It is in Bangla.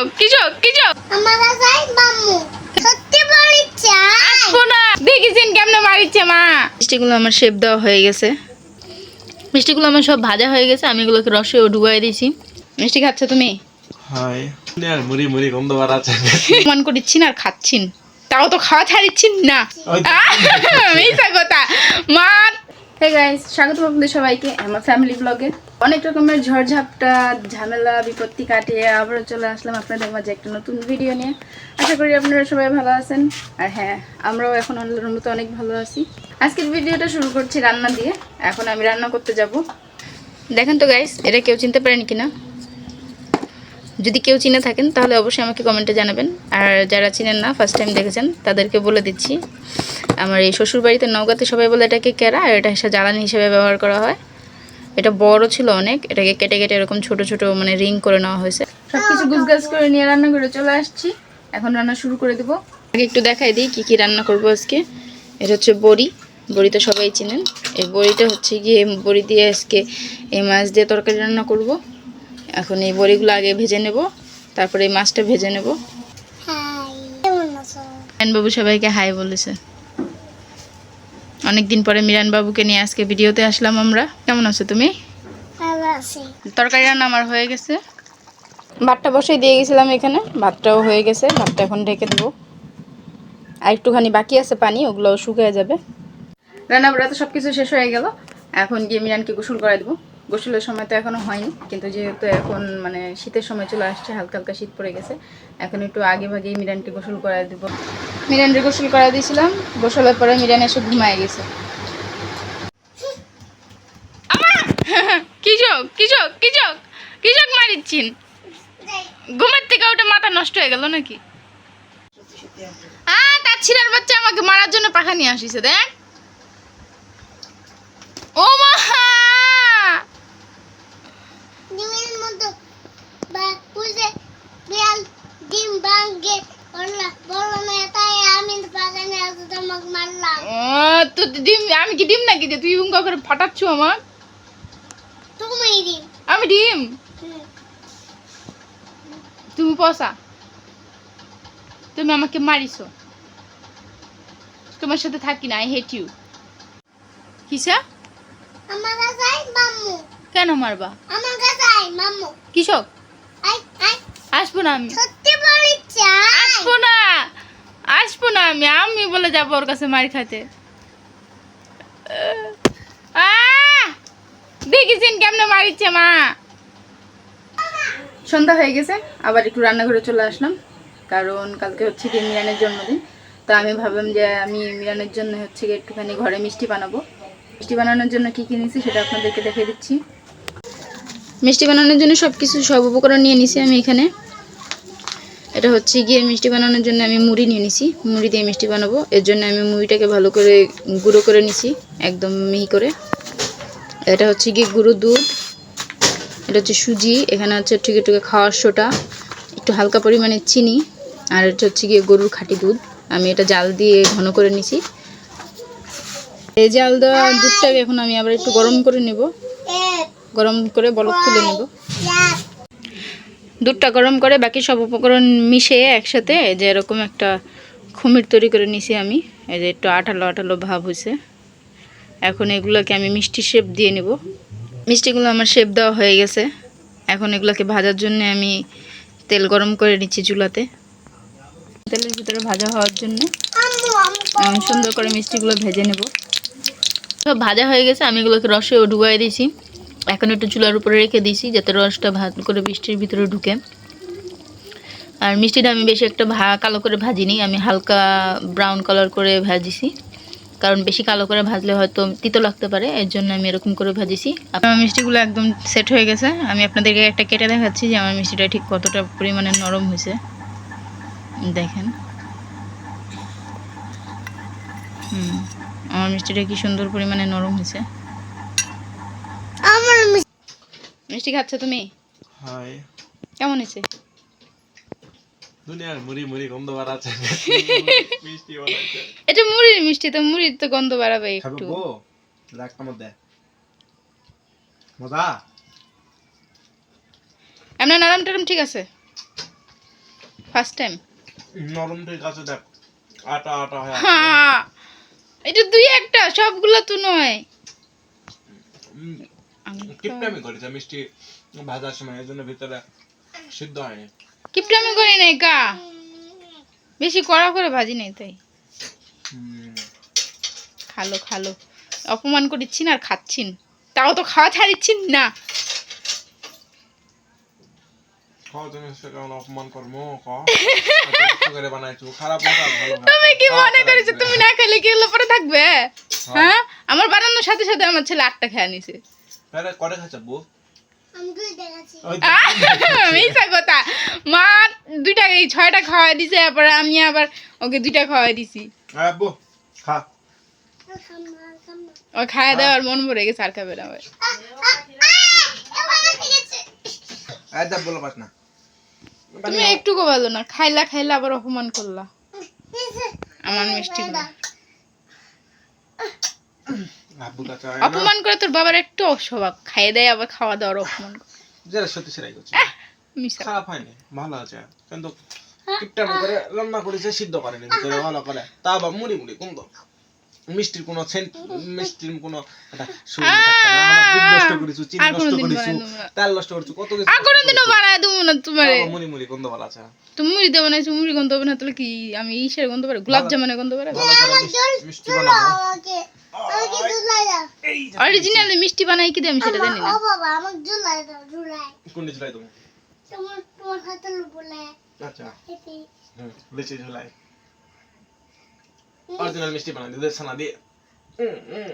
যোগ কি যোগ কি যোগ আমার কাছে মাম্মু। সত্যি বলিছে আসব না। দেখিছেন কেমনে মারিচ্ছে মা? মিষ্টিগুলো আমার শেপ দেওয়া হয়ে গেছে। মিষ্টিগুলো আমার সব ভাজা হয়ে গেছে আমি এগুলোকে রসেও ডুবাই দিয়েছি। মিষ্টি খাচ্ছ তুমি? হাই। আর মুড়ি মুড়ি গন্ধ বার আছে মন করিচ্ছি না আর খাচ্ছিন। তাও তো খাওয়া ছাড়িচ্ছিন না? মিশা কথা। মার হে গাইস স্বাগত আপনাদের সবাইকে আমার ফ্যামিলি ব্লগে অনেক রকমের ঝড়ঝাপটা, ঝামেলা, বিপত্তি কাটিয়ে আবারও চলে আসলাম আপনাদের মাঝে একটা নতুন ভিডিও নিয়ে। আশা করি আপনারা সবাই ভালো আছেন। আর হ্যাঁ আমরাও এখন আল্লাহর মতো অনেক ভালো আছি। আজকের ভিডিওটা শুরু করছি রান্না দিয়ে। এখন আমি রান্না করতে যাব। দেখেন তো গাইস এটা কেউ চিনতে পারেন কিনা? যদি কেউ চিনে থাকেন তাহলে অবশ্যই আমাকে কমেন্টে জানাবেন। আর যারা চিনেন না ফার্স্ট টাইম দেখেছেন তাদেরকে বলে দিচ্ছি আমার এই শ্বশুর বাড়িতে নৌকাতে সবাই বলে এটাকে কেরা আর এটা হিসেবে জ্বালানি হিসেবে ব্যবহার করা হয়। এটা বড় ছিল অনেক এটাকে কেটে কেটে এরকম ছোট ছোট মানে রিং করে নেওয়া হয়েছে। সব কিছু গুছগাছ করে নিয়ে রান্না করে চলে আসছি। এখন রান্না শুরু করে দেবো। আগে একটু দেখাই দিই কী কী রান্না করব আজকে। এটা হচ্ছে বড়ি বড়ি তো সবাই চিনেন। এই বড়িটা হচ্ছে গিয়ে বড়ি দিয়ে আজকে এই মাছ দিয়ে তরকারি রান্না করব। এখন এই বড়িগুলো আগে ভেজে নেব, তারপরে এই মাছটা ভেজে নেব। হাই কেমন আছো বাবু সবাইকে হাই বলেছে। অনেকদিন পরে মিরান বাবুকে নিয়ে আজকে ভিডিওতে আসলাম আমরা। কেমন আছো তুমি? তরকারি রান্না আমার হয়ে গেছে। ভাতটা বসে দিয়ে গেছিলাম এখানে, ভাতটাও হয়ে গেছে, ভাতটা এখন ঢেকে দেবো। আর একটুখানি বাকি আছে পানি ওগুলো শুকিয়ে যাবে। রান্না বাড়া তো সব কিছু শেষ হয়ে গেল। এখন গিয়ে মিরানকে গোসল করে দেবো। গোসলের সময় তো এখনও হয়নি, কিন্তু যেহেতু এখন মানে শীতের সময় চলে আসছে, হালকা হালকা শীত পড়ে গেছে, এখন একটু আগে ভাগেই মিরানকে গোসল করায় দেবো। মিরানকে গোসল করা দিয়েছিলাম, গোসলের পরে মিরান এসে ঘুমায় গেছে। ঘুমের থেকে ওটা মাথা নষ্ট হয়ে গেল নাকি? ছিঁড়ার বাচ্চা আমাকে মারার জন্য পাখা নিয়ে আসিছে, দেখ। ও মা ডিমের মতো বা পুজে বিয়াল ডিম ভাঙ্গে বললা বলল না তাই আমি বাগানে আসতে তোমাকে মারলাম ও, তো ডিম আমি কি ডিম নাকি যে তুই উঙ্কা করে ফাটাচ্ছ আমার? তুমি ডিম আমি ডিম? তুমি পসা তুমি আমাকে মারিছো। তোমার সাথে থাকি না আই হেট ইউ কিসা? আমার কাছে মাম্মু। কেন মারবা? আমার কাছে মাম্মু। আই আসব না আমি। সত্যি বলিছে আসব না। আসব না আমি। আমি বলে যাব ওর কাছে মার খাতে! দেখেছেন কেমনে মারিচ্ছে মা? সন্ধ্যা হয়ে গেছে, আবার একটু রান্নাঘরে চলে আসলাম, কারণ কালকে হচ্ছে কি মিরানের জন্মদিন। তো আমি ভাবলাম যে আমি মিরানের জন্য হচ্ছে কি একটুখানি ঘরে মিষ্টি বানাবো। মিষ্টি বানানোর জন্য কি কিনেছি সেটা আপনাদেরকে দেখে দিচ্ছি। মিষ্টি বানানোর জন্য সব কিছু সব উপকরণ নিয়ে নিছি আমি এখানে। এটা হচ্ছে গিয়ে মিষ্টি বানানোর জন্য আমি মুড়ি নিয়ে নিছি, মুড়ি দিয়ে মিষ্টি বানাবো। এর জন্য আমি মুড়িটাকে ভালো করে গুঁড়ো করে নিছি, একদম মিহি করে। এটা হচ্ছে গিয়ে গুঁড়ো দুধ, এটা হচ্ছে সুজি, এখানে হচ্ছে টুকে টুকে খাওয়ার সোটা একটু হালকা পরিমাণে চিনি, আর এটা হচ্ছে গিয়ে গরুর খাঁটি দুধ। আমি এটা জাল দিয়ে ঘন করে নিছি। এই জাল দেওয়া দুধটাকে এখন আমি আবার একটু গরম করে নেব। গরম করে বলক তুলে নেব। দুধটা গরম করে বাকি সব উপকরণ মিশিয়ে একসাথে যে এরকম একটা খুমির তৈরি করে নিছি আমি। এই যে একটু আঠালো আঠালো ভাব হয়েছে এখন এগুলোকে আমি মিষ্টি শেপ দিয়ে নেব। মিষ্টিগুলো আমার শেপ দেওয়া হয়ে গেছে। এখন এগুলোকে ভাজার জন্য আমি তেল গরম করে নিচ্ছি চুলাতে। তেলের ভিতরে ভাজা হওয়ার জন্য আমি সুন্দর করে মিষ্টিগুলো ভেজে নেব। সব ভাজা হয়ে গেছে, আমি এগুলোকে রসেও ডুবাই দিয়েছি। এখন একটু চুলার উপরে রেখে দিয়েছি, যাতে রসটা ভাত করে মিষ্টির ভিতরে ঢুকে। আর মিষ্টিটা আমি বেশি একটা ভা, কালো করে ভাজিনি, আমি হালকা ব্রাউন কালার করে ভাজিছি। কারণ বেশি কালো করে ভাজলে হয়তো তিতো লাগতে পারে এর জন্য আমি এরকম করে ভাজিছি। আমার মিষ্টিগুলো একদম সেট হয়ে গেছে। আমি আপনাদেরকে একটা কেটে দেখাচ্ছি যে আমার মিষ্টিটা ঠিক কতটা পরিমাণে নরম হয়েছে। দেখেন। হুম আমার মিষ্টিটা কি সুন্দর পরিমাণে নরম হয়েছে। আমার মিষ্টি মিষ্টি খাচ্ছ তুমি? হাই। কেমন হয়েছে? দুনিয়ার মুড়ি মুড়ি গন্ধ বার আছে মিষ্টি বানাচ্ছে। এটা মুড়ির মিষ্টি তো মুড়ির তো গন্ধ বাড়াবে খাবে একটু। বো লাগটা মধ্যে মজা? আপনার নারাম টারাম ঠিক আছে? ফার্স্ট টাইম নরম ঠিক আছে দেখ। আটা আটা হয়ে হ্যাঁ এটা দুই একটা সবগুলো তো নয়। করেছে মিষ্টি ভাজার সময় এই জন্য ভিতরে সিদ্ধ হয়নি। কিপটামি করি নাই কা? বেশি কড়া করে ভাজি নাই তাই। খালো খালো। অপমান করিচ্ছিন আর খাচ্ছিন তাও তো খাওয়া ছাড়িচ্ছিন না। তুমি কি? মনে করেছ তুমি খেলে কি পরে থাকবে? হ্যাঁ? আমার বানানোর সাথে সাথে আমার ছেলে আটটা খেয়ে নিছে। কটা খাচ্ছ মিথ্যা কথা। মা দুইটা এই ছয়টা খাওয়াই দিছে তারপরে আমি আবার ওকে দুইটা খাওয়াই দিছি। ও খাওয়া দেওয়ার মন ভরে গেছে আর খাবে না বলো পাস না। তুমি একটুকু ভালো না খাইলা খাইলা আবার অপমান করলা। আমার মিষ্টি অপমান করে তোর বাবার একটু অস্বভাব খাইয়ে দেয় আবার খাওয়া দাওয়ার অপমান করে। যেটা সত্যি সেটাই করছে। খারাপ হয়নি ভালো আছে। কিন্তু কিপটামি করে রান্না করেছে সিদ্ধ করেনি ভিতরে ভালো করে। তা আবার মুড়ি মুড়ি কম মিষ্টির কোনো সেন্ট মিষ্টির কোনো একটা সুগন্ধি থাকতো না। দুধ নষ্ট করেছ চিনি নষ্ট করেছ বানাই দেবো না। তেল নষ্ট করেছ কত কিছু আর নষ্ট কোনোদিনও দেবো না তোমারে। মুড়ি মুড়ি গন্ধ ভালো আছে তুমি মুড়ি দেবো না মুড়ি গন্ধ হবে না তাহলে কি আমি ইসের গন্ধ পারে গোলাপ জামুনের গন্ধ পারে মিষ্টি- বানাবো। অরিজিনালি বানাই কি দেয় আমি সেটা জানি না। বাবা আমাকে জুলাই দাও জুলাই কোন ঝুলাই তুমি তোমার তোমার হাতের উপরে আচ্ছা। হুম লিচি ঝুলাই অরিজিনাল মিষ্টি বানাই দিতে ছানা দিয়ে হুম হুম